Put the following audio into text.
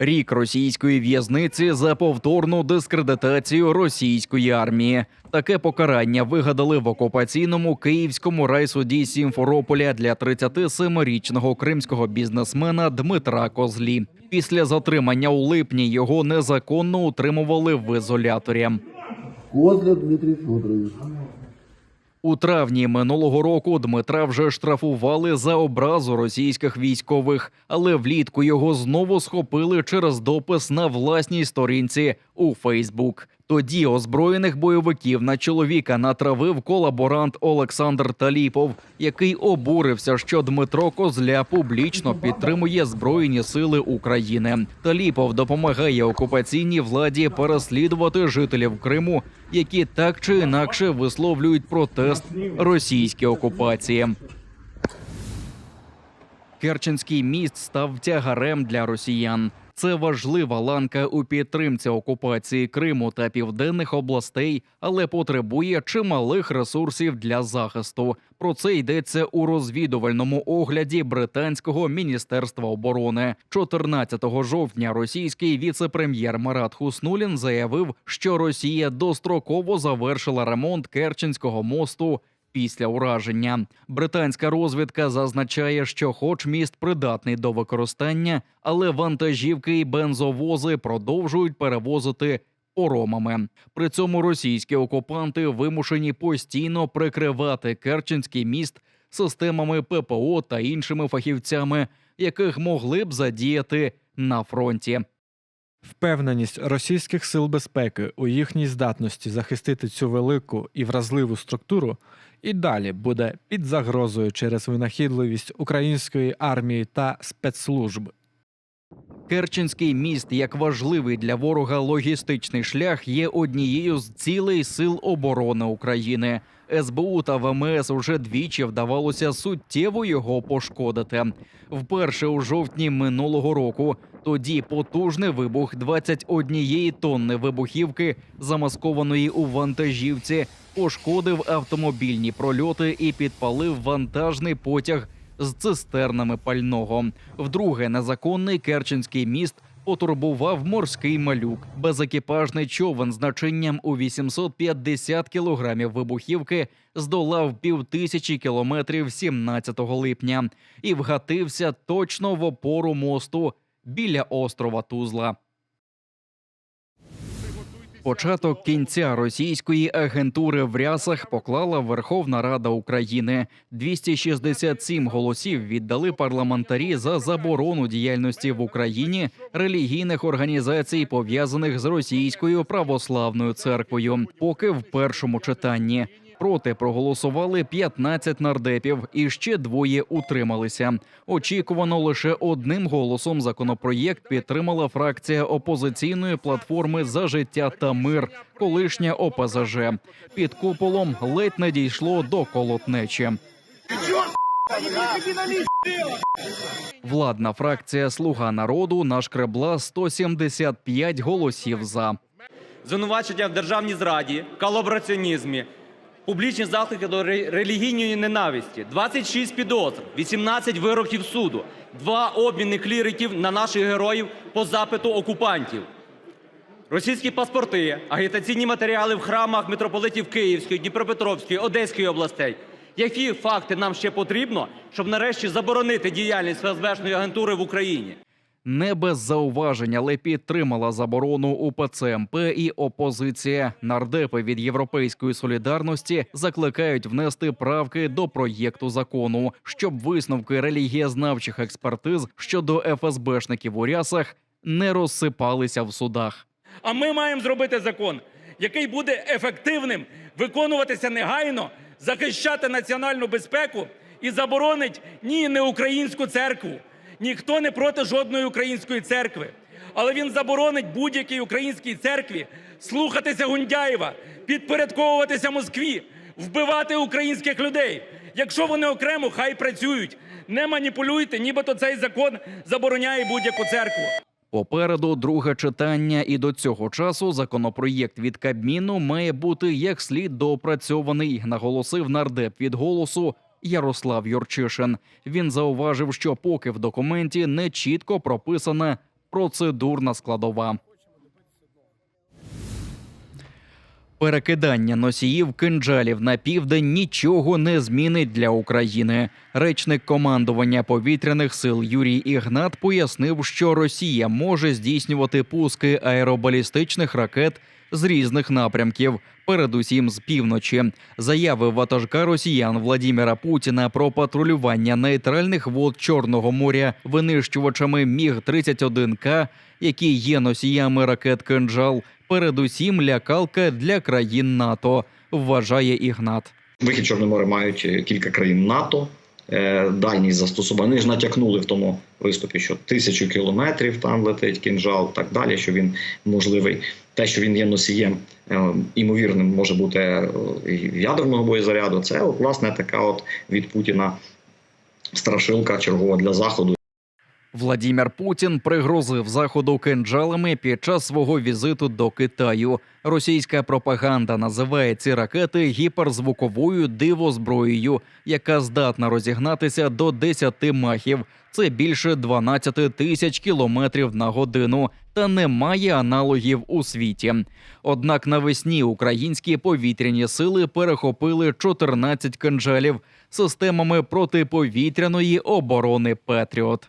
Рік російської в'язниці за повторну дискредитацію російської армії. Таке покарання вигадали в окупаційному київському райсуді Сімферополя для 37-річного кримського бізнесмена Дмитра Козлі. Після затримання у липні його незаконно утримували в ізоляторі. Козля Дмитрий Федорович. У травні минулого року Дмитра вже штрафували за образу російських військових, але влітку його знову схопили через допис на власній сторінці у Фейсбук. Тоді озброєних бойовиків на чоловіка натравив колаборант Олександр Таліпов, який обурився, що Дмитро Козля публічно підтримує Збройні сили України. Таліпов допомагає окупаційній владі переслідувати жителів Криму, які так чи інакше висловлюють протест російській окупації. Керченський міст став тягарем для росіян. Це важлива ланка у підтримці окупації Криму та південних областей, але потребує чималих ресурсів для захисту. Про це йдеться у розвідувальному огляді британського міністерства оборони. 14 жовтня російський віце-прем'єр Марат Хуснулін заявив, що Росія достроково завершила ремонт Керченського мосту після ураження. Британська розвідка зазначає, що, хоч міст придатний до використання, але вантажівки і бензовози продовжують перевозити поромами. При цьому російські окупанти вимушені постійно прикривати Керченський міст системами ППО та іншими фахівцями, яких могли б задіяти на фронті. Впевненість російських сил безпеки у їхній здатності захистити цю велику і вразливу структуру і далі буде під загрозою через винахідливість української армії та спецслужб. Керченський міст, як важливий для ворога логістичний шлях, є однією з цілей сил оборони України. СБУ та ВМС уже двічі вдавалося суттєво його пошкодити. Вперше у жовтні минулого року. Тоді потужний вибух 21 тонни вибухівки, замаскованої у вантажівці, пошкодив автомобільні прольоти і підпалив вантажний потяг з цистернами пального. Вдруге, незаконний Керченський міст потурбував морський малюк. Безекіпажний човен з начинням у 850 кілограмів вибухівки здолав півтисячі кілометрів 17 липня і вгатився точно в опору мосту біля острова Тузла. Початок кінця російської агентури в рясах поклала Верховна Рада України. 267 голосів віддали парламентарі за заборону діяльності в Україні релігійних організацій, пов'язаних з російською православною церквою. Поки в першому читанні. Проти проголосували 15 нардепів, і ще двоє утрималися. Очікувано лише одним голосом законопроєкт підтримала фракція опозиційної платформи за життя та мир, колишня ОПЗЖ. Під куполом ледь не дійшло до колотнечі. Владна фракція Слуга народу нашкребла 175 голосів за. звинувачення в державній зраді, колабораціонізмі, публічні заклики до релігійної ненависті, 26 підозр, 18 вироків суду, два обміни кліриків на наших героїв по запиту окупантів. Російські паспорти, агітаційні матеріали в храмах митрополитів Київської, Дніпропетровської, Одеської областей. Які факти нам ще потрібно, щоб нарешті заборонити діяльність ФСБшної агентури в Україні? Не без зауважень, але підтримала заборону УПЦ МП і опозиція. Нардепи від Європейської солідарності закликають внести правки до проєкту закону, щоб висновки релігієзнавчих експертиз щодо ФСБшників у рясах не розсипалися в судах. А ми маємо зробити закон, який буде ефективним, виконуватися негайно, захищати національну безпеку і заборонить ні не українську церкву. Ніхто не проти жодної української церкви. Але він заборонить будь-якій українській церкві слухатися Гундяєва, підпорядковуватися Москві, вбивати українських людей. Якщо вони окремо, хай працюють. Не маніпулюйте, нібито цей закон забороняє будь-яку церкву. Попереду друге читання, і до цього часу законопроєкт від Кабміну має бути як слід доопрацьований, наголосив нардеп від голосу Ярослав Юрчишин. Він зауважив, що поки в документі не чітко прописана процедурна складова. Перекидання носіїв кинджалів на південь нічого не змінить для України. Речник командування повітряних сил Юрій Ігнат пояснив, що Росія може здійснювати пуски аеробалістичних ракет з різних напрямків, передусім з півночі. Заяви ватажка росіян Владіміра Путіна про патрулювання нейтральних вод Чорного моря винищувачами Міг 31 К, які є носіями ракет «Кинджал», передусім лякалка для країн НАТО, вважає Ігнат. Вихід Чорне море мають е, кілька країн НАТО. Е, Дальність застосування. Вони ж натякнули в тому виступі, що тисячу кілометрів там летить кінжал, так далі. Що він можливий. Те, що він є носієм е, імовірним, може бути ядерного боєзаряду. Це от власне така от від Путіна страшилка чергова для заходу. Владімір Путін пригрозив заходу кинджалами під час свого візиту до Китаю. Російська пропаганда називає ці ракети гіперзвуковою дивозброєю, яка здатна розігнатися до 10 махів. Це більше 12 тисяч кілометрів на годину та не має аналогів у світі. Однак навесні українські повітряні сили перехопили 14 кинджалів системами протиповітряної оборони Петріот.